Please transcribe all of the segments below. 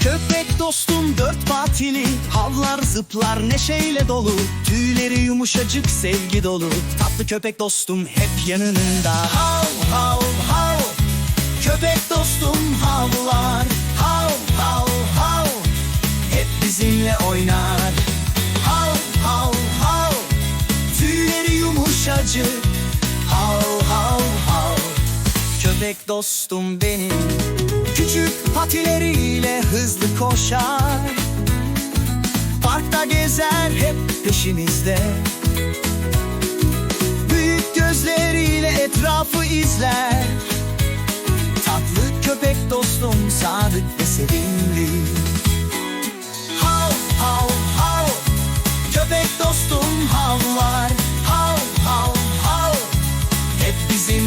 Köpek dostum dört patili Havlar zıplar neşeyle dolu. Tüyleri yumuşacık sevgi dolu. Tatlı köpek dostum hep yanında. Hav hav hav. Köpek dostum havlar. Hav hav hav. Hep bizimle oynar yumuşacık Hav hav hav. Köpek dostum benim. Küçük patileriyle hızlı koşar. Parkta gezer hep peşimizde. Büyük gözleriyle etrafı izler. Tatlı köpek dostum sadık ve sevimli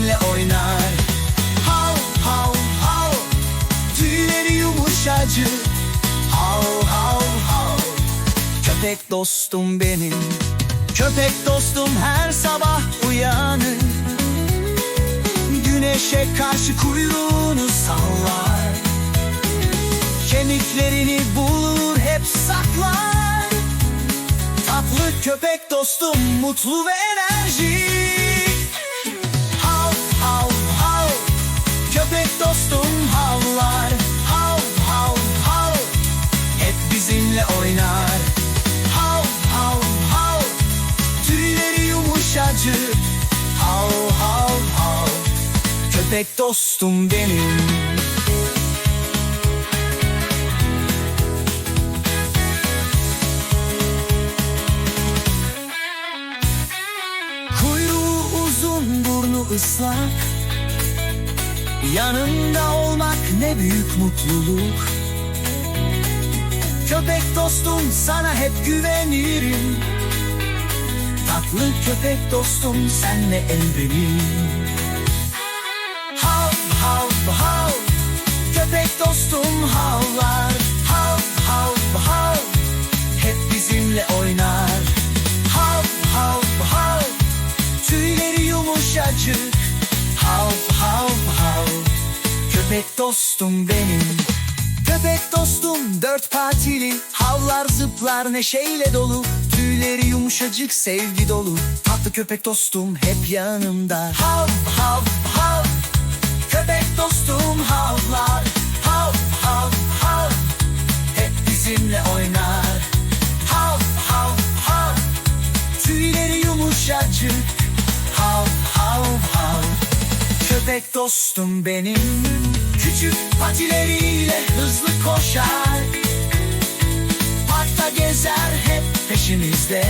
bizimle oynar. Hav hav hav Tüyleri yumuşacık. Hav hav hav Köpek dostum benim. Köpek dostum her sabah uyanır. Güneşe karşı kuyruğunu sallar. Kemiklerini bulur hep saklar. Tatlı köpek dostum mutlu ve enerjik bizimle oynar. Hav hav hav Tüyleri yumuşacık. Hav hav hav Köpek dostum benim. Kuyruğu uzun burnu ıslak. Yanında olmak ne büyük mutluluk Köpek dostum sana hep güvenirim. Tatlı köpek dostum senle evrenim Hav hav hav Köpek dostum havlar. Hav hav hav Hep bizimle oynar. Hav hav hav Tüyleri yumuşacık. Hav hav hav Köpek dostum benim Köpek dostum dört patili Havlar zıplar neşeyle dolu. Tüyleri yumuşacık sevgi dolu. Tatlı köpek dostum hep yanımda. Hav hav hav. Köpek dostum havlar. Hav hav hav. Hep bizimle oynar. Hav hav hav. Tüyleri yumuşacık. Hav hav hav. Köpek dostum benim Küçük patileriyle hızlı koşar. Parkta gezer hep peşimizde